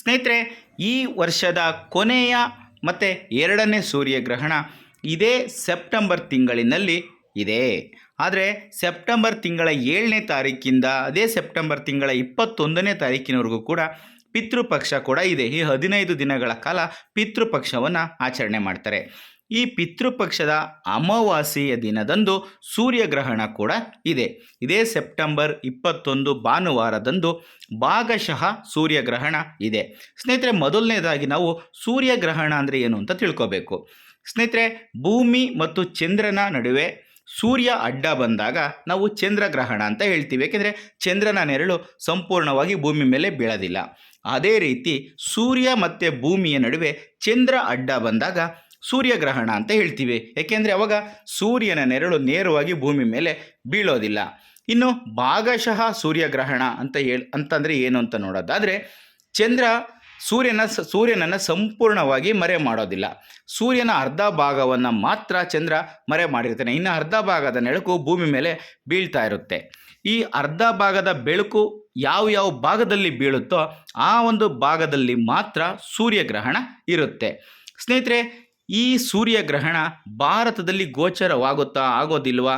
ಸ್ನೇಹಿತರೆ, ಈ ವರ್ಷದ ಕೊನೆಯ ಮತ್ತು ಎರಡನೇ ಸೂರ್ಯಗ್ರಹಣ ಇದೇ ಸೆಪ್ಟೆಂಬರ್ ತಿಂಗಳಿನಲ್ಲಿ ಇದೆ. ಆದರೆ ಸೆಪ್ಟೆಂಬರ್ ತಿಂಗಳ ಏಳನೇ ತಾರೀಕಿಂದ ಅದೇ ಸೆಪ್ಟೆಂಬರ್ ತಿಂಗಳ ಇಪ್ಪತ್ತೊಂದನೇ ತಾರೀಕಿನವರೆಗೂ ಕೂಡ ಪಿತೃಪಕ್ಷ ಕೂಡ ಇದೆ. ಈ ಹದಿನೈದು ದಿನಗಳ ಕಾಲ ಪಿತೃಪಕ್ಷವನ್ನು ಆಚರಣೆ ಮಾಡ್ತಾರೆ. ಈ ಪಿತೃಪಕ್ಷದ ಅಮಾವಾಸ್ಯೆಯ ದಿನದಂದು ಸೂರ್ಯಗ್ರಹಣ ಕೂಡ ಇದೆ. ಇದೇ ಸೆಪ್ಟೆಂಬರ್ ಇಪ್ಪತ್ತೊಂದು ಭಾನುವಾರದಂದು ಭಾಗಶಃ ಸೂರ್ಯಗ್ರಹಣ ಇದೆ. ಸ್ನೇಹಿತರೆ, ಮೊದಲನೇದಾಗಿ ನಾವು ಸೂರ್ಯಗ್ರಹಣ ಅಂದರೆ ಏನು ಅಂತ ತಿಳ್ಕೋಬೇಕು. ಸ್ನೇಹಿತರೆ, ಭೂಮಿ ಮತ್ತು ಚಂದ್ರನ ನಡುವೆ ಸೂರ್ಯ ಅಡ್ಡ ಬಂದಾಗ ನಾವು ಚಂದ್ರಗ್ರಹಣ ಅಂತ ಹೇಳ್ತೀವಿ. ಏಕೆಂದರೆ ಚಂದ್ರನ ನೆರಳು ಸಂಪೂರ್ಣವಾಗಿ ಭೂಮಿ ಮೇಲೆ ಬೀಳೋದಿಲ್ಲ. ಅದೇ ರೀತಿ ಸೂರ್ಯ ಮತ್ತು ಭೂಮಿಯ ನಡುವೆ ಚಂದ್ರ ಅಡ್ಡ ಬಂದಾಗ ಸೂರ್ಯಗ್ರಹಣ ಅಂತ ಹೇಳ್ತೀವಿ. ಏಕೆಂದರೆ ಅವಾಗ ಸೂರ್ಯನ ನೆರಳು ನೇರವಾಗಿ ಭೂಮಿ ಮೇಲೆ ಬೀಳೋದಿಲ್ಲ. ಇನ್ನು ಭಾಗಶಃ ಸೂರ್ಯಗ್ರಹಣ ಅಂತ ಹೇಳಿ ಅಂತಂದರೆ ಏನು ಅಂತ ನೋಡೋದಾದರೆ ಚಂದ್ರ ಸೂರ್ಯನ ಸೂರ್ಯನನ್ನು ಸಂಪೂರ್ಣವಾಗಿ ಮರೆ ಮಾಡೋದಿಲ್ಲ. ಸೂರ್ಯನ ಅರ್ಧ ಭಾಗವನ್ನು ಮಾತ್ರ ಚಂದ್ರ ಮರೆ ಮಾಡಿರ್ತಾನೆ. ಇನ್ನು ಅರ್ಧ ಭಾಗದ ನೆಳಕು ಭೂಮಿ ಮೇಲೆ ಬೀಳ್ತಾ ಇರುತ್ತೆ. ಈ ಅರ್ಧ ಭಾಗದ ಬೆಳಕು ಯಾವ ಯಾವ ಭಾಗದಲ್ಲಿ ಬೀಳುತ್ತೋ ಆ ಒಂದು ಭಾಗದಲ್ಲಿ ಮಾತ್ರ ಸೂರ್ಯಗ್ರಹಣ ಇರುತ್ತೆ. ಸ್ನೇಹಿತರೆ ಈ ಸೂರ್ಯಗ್ರಹಣ ಭಾರತದಲ್ಲಿ ಗೋಚರವಾಗುತ್ತಾ ಆಗೋದಿಲ್ವಾ?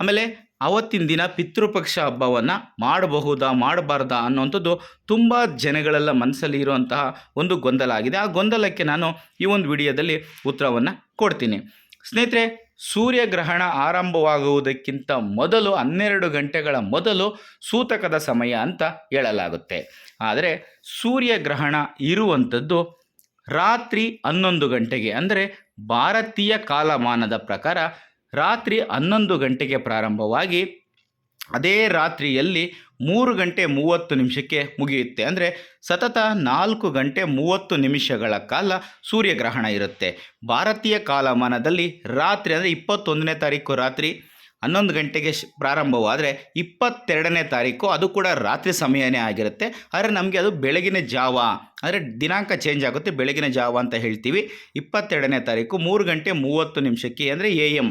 ಆಮೇಲೆ ಅವತ್ತಿನ ದಿನ ಪಿತೃಪಕ್ಷ ಹಬ್ಬವನ್ನು ಮಾಡಬಹುದಾ, ಮಾಡಬಾರ್ದಾ ಅನ್ನುವಂಥದ್ದು ತುಂಬ ಜನಗಳೆಲ್ಲ ಮನಸ್ಸಲ್ಲಿ ಇರುವಂತಹ ಒಂದು ಗೊಂದಲ ಆಗಿದೆ. ಆ ಗೊಂದಲಕ್ಕೆ ನಾನು ಈ ಒಂದು ವಿಡಿಯೋದಲ್ಲಿ ಉತ್ತರವನ್ನು ಕೊಡ್ತೀನಿ. ಸ್ನೇಹಿತರೆ, ಸೂರ್ಯಗ್ರಹಣ ಆರಂಭವಾಗುವುದಕ್ಕಿಂತ ಮೊದಲು ಹನ್ನೆರಡು ಗಂಟೆಗಳ ಮೊದಲು ಸೂತಕದ ಸಮಯ ಅಂತ ಹೇಳಲಾಗುತ್ತೆ. ಆದರೆ ಸೂರ್ಯಗ್ರಹಣ ಇರುವಂಥದ್ದು ರಾತ್ರಿ ಹನ್ನೊಂದು ಗಂಟೆಗೆ, ಅಂದರೆ ಭಾರತೀಯ ಕಾಲಮಾನದ ಪ್ರಕಾರ ರಾತ್ರಿ ಹನ್ನೊಂದು ಗಂಟೆಗೆ ಪ್ರಾರಂಭವಾಗಿ ಅದೇ ರಾತ್ರಿಯಲ್ಲಿ ಮೂರು ಗಂಟೆ ಮೂವತ್ತು ನಿಮಿಷಕ್ಕೆ ಮುಗಿಯುತ್ತೆ. ಅಂದರೆ ಸತತ ನಾಲ್ಕು ಗಂಟೆ ಮೂವತ್ತು ನಿಮಿಷಗಳ ಕಾಲ ಸೂರ್ಯಗ್ರಹಣ ಇರುತ್ತೆ. ಭಾರತೀಯ ಕಾಲಮಾನದಲ್ಲಿ ರಾತ್ರಿ, ಅಂದರೆ ಇಪ್ಪತ್ತೊಂದನೇ ತಾರೀಕು ರಾತ್ರಿ ಹನ್ನೊಂದು ಗಂಟೆಗೆ ಪ್ರಾರಂಭವಾದರೆ ಇಪ್ಪತ್ತೆರಡನೇ ತಾರೀಕು, ಅದು ಕೂಡ ರಾತ್ರಿ ಸಮಯನೇ ಆಗಿರುತ್ತೆ. ಆದರೆ ನಮಗೆ ಅದು ಬೆಳಗಿನ ಜಾವ ಅಂದರೆ ದಿನಾಂಕ ಚೇಂಜ್ ಆಗುತ್ತೆ, ಬೆಳಗಿನ ಜಾವ ಅಂತ ಹೇಳ್ತೀವಿ. ಇಪ್ಪತ್ತೆರಡನೇ ತಾರೀಕು, ಮೂರು ಗಂಟೆ ಮೂವತ್ತು ನಿಮಿಷಕ್ಕೆ ಅಂದರೆ ಎ ಎಂ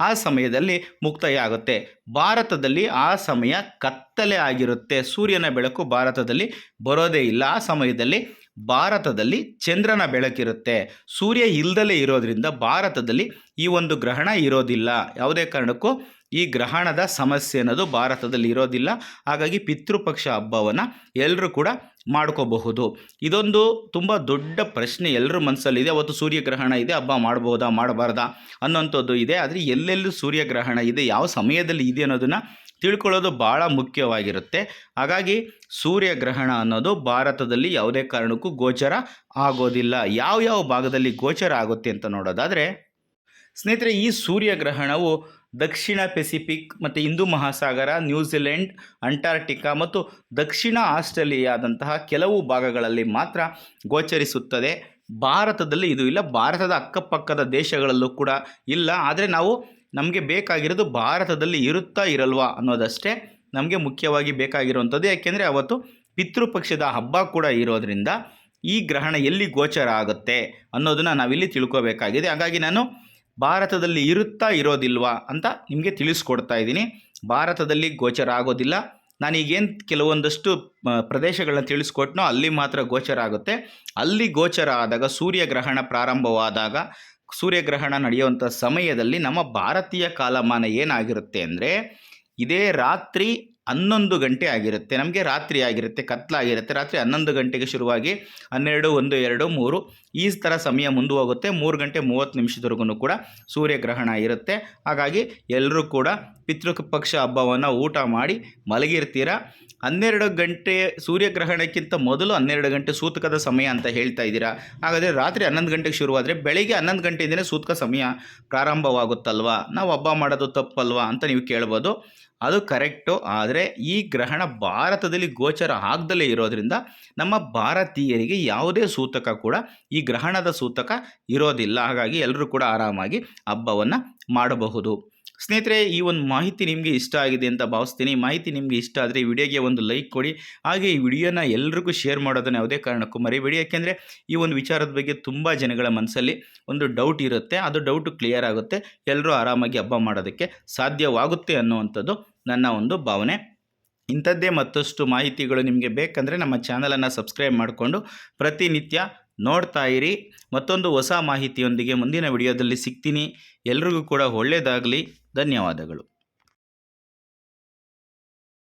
ಆ ಸಮಯದಲ್ಲಿ ಮುಕ್ತಾಯ ಆಗುತ್ತೆ. ಭಾರತದಲ್ಲಿ ಆ ಸಮಯ ಕತ್ತಲೆ ಆಗಿರುತ್ತೆ. ಸೂರ್ಯನ ಬೆಳಕು ಭಾರತದಲ್ಲಿ ಬರೋದೇ ಇಲ್ಲ ಆ ಸಮಯದಲ್ಲಿ. ಭಾರತದಲ್ಲಿ ಚಂದ್ರನ ಬೆಳಕಿರುತ್ತೆ. ಸೂರ್ಯ ಇಲ್ದಲೇ ಇರೋದರಿಂದ ಭಾರತದಲ್ಲಿ ಈ ಒಂದು ಗ್ರಹಣ ಇರೋದಿಲ್ಲ. ಯಾವುದೇ ಕಾರಣಕ್ಕೂ ಈ ಗ್ರಹಣದ ಸಮಸ್ಯೆ ಅನ್ನೋದು ಭಾರತದಲ್ಲಿ ಇರೋದಿಲ್ಲ. ಹಾಗಾಗಿ ಪಿತೃಪಕ್ಷ ಹಬ್ಬವನ್ನು ಎಲ್ಲರೂ ಕೂಡ ಮಾಡ್ಕೋಬಹುದು. ಇದೊಂದು ತುಂಬ ದೊಡ್ಡ ಪ್ರಶ್ನೆ ಎಲ್ಲರ ಮನಸ್ಸಲ್ಲಿದೆ ಅವತ್ತು ಸೂರ್ಯಗ್ರಹಣ ಇದೆ, ಹಬ್ಬ ಮಾಡ್ಬೋದಾ, ಮಾಡಬಾರ್ದಾ ಅನ್ನೋಂಥದ್ದು ಇದೆ. ಆದರೆ ಎಲ್ಲೆಲ್ಲೂ ಸೂರ್ಯಗ್ರಹಣ ಇದೆ, ಯಾವ ಸಮಯದಲ್ಲಿ ಇದೆ ಅನ್ನೋದನ್ನು ತಿಳ್ಕೊಳ್ಳೋದು ಭಾಳ ಮುಖ್ಯವಾಗಿರುತ್ತೆ. ಹಾಗಾಗಿ ಸೂರ್ಯಗ್ರಹಣ ಅನ್ನೋದು ಭಾರತದಲ್ಲಿ ಯಾವುದೇ ಕಾರಣಕ್ಕೂ ಗೋಚರ ಆಗೋದಿಲ್ಲ. ಯಾವ ಯಾವ ಭಾಗದಲ್ಲಿ ಗೋಚರ ಆಗುತ್ತೆ ಅಂತ ನೋಡೋದಾದರೆ, ಸ್ನೇಹಿತರೆ ಈ ಸೂರ್ಯಗ್ರಹಣವು ದಕ್ಷಿಣ ಪೆಸಿಫಿಕ್ ಮತ್ತು ಹಿಂದೂ ಮಹಾಸಾಗರ ನ್ಯೂಜಿಲೆಂಡ್ ಅಂಟಾರ್ಟಿಕಾ ಮತ್ತು ದಕ್ಷಿಣ ಆಸ್ಟ್ರೇಲಿಯಾದಂತಹ ಕೆಲವು ಭಾಗಗಳಲ್ಲಿ ಮಾತ್ರ ಗೋಚರಿಸುತ್ತದೆ. ಭಾರತದಲ್ಲಿ ಇದು ಇಲ್ಲ. ಭಾರತದ ಅಕ್ಕಪಕ್ಕದ ದೇಶಗಳಲ್ಲೂ ಕೂಡ ಇಲ್ಲ. ಆದರೆ ನಾವು ನಮಗೆ ಬೇಕಾಗಿರೋದು ಭಾರತದಲ್ಲಿ ಇರುತ್ತಾ ಇರಲ್ವಾ ಅನ್ನೋದಷ್ಟೇ ನಮಗೆ ಮುಖ್ಯವಾಗಿ ಬೇಕಾಗಿರುವಂಥದ್ದು. ಯಾಕೆಂದರೆ ಅವತ್ತು ಪಿತೃಪಕ್ಷದ ಹಬ್ಬ ಕೂಡ ಇರೋದರಿಂದ ಈ ಗ್ರಹಣ ಎಲ್ಲಿ ಗೋಚರ ಆಗುತ್ತೆ ಅನ್ನೋದನ್ನು ನಾವಿಲ್ಲಿ ತಿಳ್ಕೋಬೇಕಾಗಿದೆ. ಹಾಗಾಗಿ ನಾನು ಭಾರತದಲ್ಲಿ ಇರುತ್ತಾ ಇರೋದಿಲ್ವಾ ಅಂತ ನಿಮಗೆ ತಿಳಿಸ್ಕೊಡ್ತಾ ಇದ್ದೀನಿ. ಭಾರತದಲ್ಲಿ ಗೋಚರ ಆಗೋದಿಲ್ಲ. ನಾನೀಗೇನು ಕೆಲವೊಂದಷ್ಟು ಪ್ರದೇಶಗಳನ್ನ ತಿಳಿಸ್ಕೊಟ್ನೋ ಅಲ್ಲಿ ಮಾತ್ರ ಗೋಚರ ಆಗುತ್ತೆ. ಅಲ್ಲಿ ಗೋಚರ ಆದಾಗ ಸೂರ್ಯಗ್ರಹಣ ಪ್ರಾರಂಭವಾದಾಗ ಸೂರ್ಯಗ್ರಹಣ ನಡೆಯುವಂಥ ಸಮಯದಲ್ಲಿ ನಮ್ಮ ಭಾರತೀಯ ಕಾಲಮಾನ ಏನಾಗಿರುತ್ತೆ ಅಂದರೆ ಇದೇ ರಾತ್ರಿ ಹನ್ನೊಂದು ಗಂಟೆ ಆಗಿರುತ್ತೆ. ನಮಗೆ ರಾತ್ರಿ ಆಗಿರುತ್ತೆ ಕತ್ಲಾಗಿರುತ್ತೆ ರಾತ್ರಿ ಹನ್ನೊಂದು ಗಂಟೆಗೆ ಶುರುವಾಗಿ ಹನ್ನೆರಡು, ಒಂದು, ಎರಡು, ಮೂರು ಈ ಥರ ಸಮಯ ಮುಂದೆ ಹೋಗುತ್ತೆ ಮೂರು ಗಂಟೆ ಮೂವತ್ತು ನಿಮಿಷದವರೆಗೂ ಕೂಡ ಸೂರ್ಯಗ್ರಹಣ ಇರುತ್ತೆ. ಹಾಗಾಗಿ ಎಲ್ಲರೂ ಕೂಡ ಪಿತೃಪಕ್ಷ ಹಬ್ಬವನ್ನು ಊಟ ಮಾಡಿ ಮಲಗಿರ್ತೀರ? ಹನ್ನೆರಡು ಗಂಟೆ ಸೂರ್ಯಗ್ರಹಣಕ್ಕಿಂತ ಮೊದಲು ಹನ್ನೆರಡು ಗಂಟೆ ಸೂತಕದ ಸಮಯ ಅಂತ ಹೇಳ್ತಾ ಇದ್ದೀರಾ? ಹಾಗಾದರೆ ರಾತ್ರಿ ಹನ್ನೊಂದು ಗಂಟೆಗೆ ಶುರುವಾದರೆ ಬೆಳಗ್ಗೆ ಹನ್ನೊಂದು ಗಂಟೆಯಿಂದಲೇ ಸೂತಕ ಸಮಯ ಪ್ರಾರಂಭವಾಗುತ್ತಲ್ವಾ? ನಾವು ಹಬ್ಬ ಮಾಡೋದು ತಪ್ಪಲ್ವಾ ಅಂತ ನೀವು ಕೇಳ್ಬೋದು. ಅದು ಕರೆಕ್ಟು ಆದರೆ ಈ ಗ್ರಹಣ ಭಾರತದಲ್ಲಿ ಗೋಚರ ಆಗದಲ್ಲೇ ಇರೋದರಿಂದ ನಮ್ಮ ಭಾರತೀಯರಿಗೆ ಯಾವುದೇ ಸೂತಕ ಕೂಡ ಈ ಗ್ರಹಣದ ಸೂತಕ ಇರೋದಿಲ್ಲ. ಹಾಗಾಗಿ ಎಲ್ಲರೂ ಕೂಡ ಆರಾಮಾಗಿ ಹಬ್ಬವನ್ನು ಮಾಡಬಹುದು. ಸ್ನೇಹಿತರೆ, ಈ ಒಂದು ಮಾಹಿತಿ ನಿಮಗೆ ಇಷ್ಟ ಆಗಿದೆ ಅಂತ ಭಾವಿಸ್ತೀನಿ. ಮಾಹಿತಿ ನಿಮಗೆ ಇಷ್ಟ ಆದರೆ ಈ ವಿಡಿಯೋಗೆ ಒಂದು ಲೈಕ್ ಕೊಡಿ. ಹಾಗೆ ಈ ವಿಡಿಯೋನ ಎಲ್ರಿಗೂ ಶೇರ್ ಮಾಡೋದನ್ನು ಯಾವುದೇ ಕಾರಣಕ್ಕೂ ಮರಿಬೇಡಿ. ಯಾಕೆಂದರೆ ಈ ಒಂದು ವಿಚಾರದ ಬಗ್ಗೆ ತುಂಬ ಜನಗಳ ಮನಸ್ಸಲ್ಲಿ ಒಂದು ಡೌಟ್ ಇರುತ್ತೆ. ಅದು ಡೌಟು ಕ್ಲಿಯರ್ ಆಗುತ್ತೆ. ಎಲ್ಲರೂ ಆರಾಮಾಗಿ ಹಬ್ಬ ಮಾಡೋದಕ್ಕೆ ಸಾಧ್ಯವಾಗುತ್ತೆ ಅನ್ನುವಂಥದ್ದು ನನ್ನ ಒಂದು ಭಾವನೆ. ಇಂಥದ್ದೇ ಮತ್ತಷ್ಟು ಮಾಹಿತಿಗಳು ನಿಮಗೆ ಬೇಕಂದರೆ ನಮ್ಮ ಚಾನಲನ್ನು ಸಬ್ಸ್ಕ್ರೈಬ್ ಮಾಡಿಕೊಂಡು ಪ್ರತಿನಿತ್ಯ ನೋಡ್ತಾ ಇರಿ. ಮತ್ತೊಂದು ಹೊಸ ಮಾಹಿತಿಯೊಂದಿಗೆ ಮುಂದಿನ ವಿಡಿಯೋದಲ್ಲಿ ಸಿಗ್ತೀನಿ. ಎಲ್ರಿಗೂ ಕೂಡ ಒಳ್ಳೆಯದಾಗಲಿ ಧನ್ಯವಾದಗಳು.